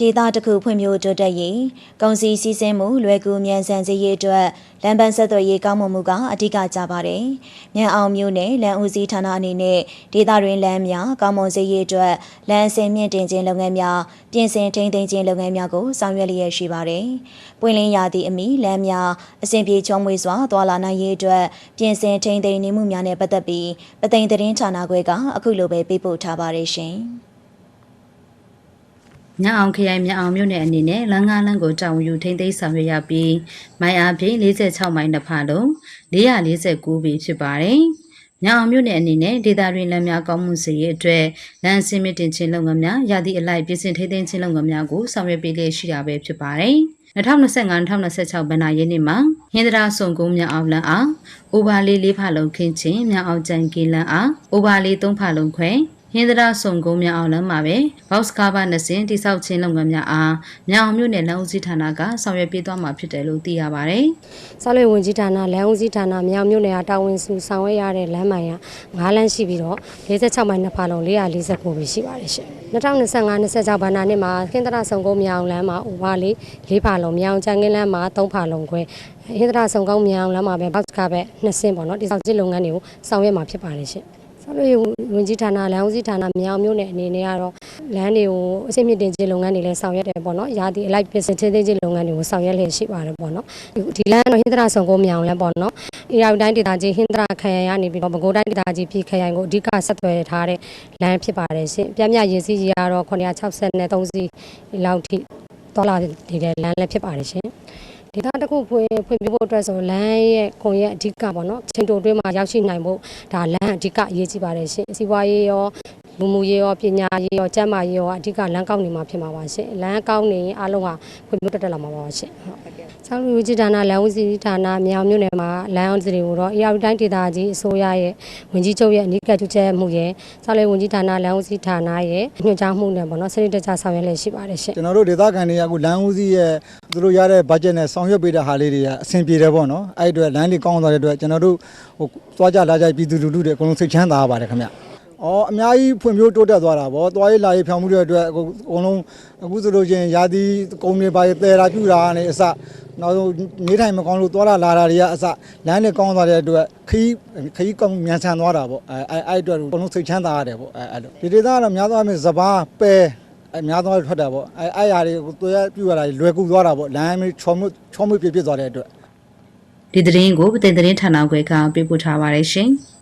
ဒေသတစ်ခုဖွံ့ဖြိုးတိုးတက်ရေးကုန်စည်စည်းစိမ်မှုလွယ်ကူမြန်ဆန်စေရေးအတွက်လမ်းပန်းဆက်သွယ်ရေးကောင်းမွန်မှုကအဓိကကျပါတယ်။မြန်အောင်မျိုးနဲ့လမ်းဦးစီးဌာနအနေနဲ့ဒေသတွင်းလမ်းများကောင်းမွန်စေရေးအတွက်လမ်းအစင်မြင့်တင်ခြင်းလုပ်ငန်းများပြင်ဆင်ထိန်းသိမ်းခြင်းလုပ်ငန်းများကိုဆောင်ရွက်လျက်ရှိပါတယ်။ပွင့်လင်းရာသည့်အမီလမ်းများအစဉ်ပြေချုံးမွေစွာသွာလာနိုင်ရေးအတွက်ပြင်ဆင်ထိန်းသိမ်းနေမှုများနဲ့ပတ်သက်ပြီးပသိမ်သတင်းဌာနခွဲကအခုလိုပဲပေးပို့ထားပါတယ်ရှင်။ ညအောင်ခရိုင်မြအောင်မြို့နယ်အနေနဲ့လမ်းကားလမ်းကိုတောင်ယူထိမ့်သိမ်းဆောင်ရွက်ရပြီးမိုင်အားဖြင့်46မိုင်တစ်ဖာလုံး449ပေဖြစ်ပါတယ်။ညအောင်မြို့နယ်အနေနဲ့ဒေသတွင်းလမ်းများကောင်းမှုစေရေးအတွက်လမ်းစင်းမြင့်တင်ခြင်းလုပ်ငန်းများရာသီအလိုက်ပြင်ဆင်ထိမ့်သိမ်းခြင်းလုပ်ငန်းများကိုဆောင်ရွက်ပေးလျက်ရှိတာပဲဖြစ်ပါတယ်။2025-2026ဘဏ္ဍာရေးနှစ်မှာဟင်္ဒရာစုံကုန်းမြောက်အောင်လမ်းအားအိုဘာလေးလေးဖာလုံးခင်းချင်းမြောက်အောင်ကြံကီလမ်းအားအိုဘာလေးသုံးဖာလုံးခွဲ ဟင်္ဒရာစုံကုန်းမြောက်အောင်လမ်းမှာပဲဘောက်စကားပါနှစ်စင်တိဆောက်ခြင်းလုပ်ငန်းများအားမြောက်အောင်မြို့နယ်လမ်းဦးစီးဌာနကဆောင်ရွက်ပေးသွားမှာဖြစ်တယ်လို့သိရပါတယ်။ဆောက်လုပ်ဝင်ကြီးဌာနလမ်းဦးစီးဌာနမြောင်မြို့နယ်ကတာဝန်စုဆောင်ရွက်ရတဲ့လမ်းမိုင်က9လမ်းရှိပြီးတော့46မိုင်နှစ်ဖာလုံး449ပဲရှိပါတယ်ရှင်2025-26ဘဏ္ဍာနှစ်မှာခင်းတရဆောင်ကုန်းမြောင်လမ်းမှာဥပါလေး4ဖာလုံးမြောင်ချန်ကင်းလမ်းမှာ3ဖာလုံးခွဲဟင်္ဒရာဆောင်ကုန်းမြောင်လမ်းမှာပဲဘောက်စကားပဲနှစ်ဆင်းပေါ့နော်ဒီဆောင်ကျစ်လုပ်ငန်းတွေကိုဆောင်ရွက်မှာဖြစ်ပါတယ်ရှင် ဆောက်လုပ်ရေးဝင်ကြီးဌာနလမ်းဦးစီးဌာနမြောင်မြို့နယ်အနေနဲ့ကတော့လမ်းတွေကိုအစိမ့်မြင့်တင်ခြင်းလုပ်ငန်းတွေလည်းဆောင်ရွက်တယ်ပေါ့နော်။ရာသီအလိုက်ပြင်ဆင်ချင်းသိခြင်းလုပ်ငန်းတွေကိုဆောင်ရွက်လျက်ရှိပါတယ်ပေါ့နော်။ဒီလမ်းကတော့ဟင်္ဒရာဆောင်ကိုမြောင်လမ်းပေါ့နော်။အေရတိုင်းဒေသကြီးဟင်္ဒရာခရိုင်ကနေပြီးတော့ပဲခူးတိုင်းဒေသကြီးပြည်ခရိုင်ကိုအဓိကဆက်သွယ်ထားတဲ့လမ်းဖြစ်ပါတယ်ရှင်။ပြပြရင်စီးကြီးကတော့963စီးလောက်ထိတော်လာနေတဲ့လမ်းလည်းဖြစ်ပါတယ်ရှင်။ ဒေသတစ်ခုဖွင့်ဖွင့်ပြဖို့အတွက်ဆိုလမ်းရဲ့ခွန်ရဲ့အဓိကပေါ့နော်ချိန်တိုတွင်းမှာရောက်ရှိနိုင်ဖို့ဒါလမ်းအဓိကအရေးကြီးပါတယ်ရှင်စီးပွားရေးရော လူမှုရေးရောပညာရေးရောကျန်းမာရေးရောအဓိကလမ်းကောက်နေမှာဖြစ်မှာပါရှင်လမ်းကောက်နေရင်အားလုံးဟာဖွံ့ဖြိုးတက်တက်လာမှာပါရှင်ဟုတ်ဆောင်းလူကြီးဌာနလမ်းဦးစီးဌာနမြောင်မြို့နယ်မှာလမ်းအောင်စီတွေကိုတော့အေရတိုင်းဒေသကြီးအစိုးရရဲ့ဝင်ကြီးချုပ်ရဲ့အနီးကပ်ကျူးချက်မှုရဲ့ဆောင်းလေဝင်ကြီးဌာနလမ်းဦးစီးဌာနရဲ့ညွှန်ကြားမှုနဲ့ပေါ့နော်စနစ်တကျဆောင်ရွက်လည်ရှိပါတယ်ရှင်ကျွန်တော်တို့ဒေသခံတွေကအခုလမ်းဦးစီးရဲ့သူတို့ရတဲ့ budget နဲ့ဆောင်ရွက်ပေးတဲ့ဟာလေးတွေကအဆင်ပြေတယ်ပေါ့နော်အဲ့ဒီအတွက်လမ်းလေးကောင်းသွားတဲ့အတွက်ကျွန်တော်တို့ဟိုသွားကြလာကြပြည်သူလူထုတွေအကုန်လုံးစိတ်ချမ်းသာရပါတယ်ခင်ဗျ။ အော်အများကြီးဖွံ့ဖြိုးတိုးတက်သွားတာဗော။သွားရေးလာရေးဖြောင်းမှုတွေအတွက်အကုန်အကုန်လုံးအခုဆိုလို့ချင်းရာသီကုန်းတွေပါတဲတာပြူတာကနေအစနောက်ဆုံးနေထိုင်မကောင်းလို့သွားလာလာတာတွေကအစလမ်းတွေကောင်းသွားတဲ့အတွက်ခီးခီးကောင်းမြန်ဆန်သွားတာဗော။အဲအဲအဲ့အတွက်အကုန်လုံးစိတ်ချမ်းသာရတယ်ဗော။အဲအဲ့လိုဒီဒေသကတော့များသောအားဖြင့်စပားပဲအများသောထွက်တာပေါ့အဲအဲ့ဟာတွေကိုတွေ့ရပြရတာလွယ်ကူသွားတာပေါ့လမ်းမချောမှုချောမှုပြပြသွားတဲ့အတွက်ဒီသတင်းကိုပသိမ်သတင်းဌာနခွဲကပေးပို့ထားပါတယ်ရှင်။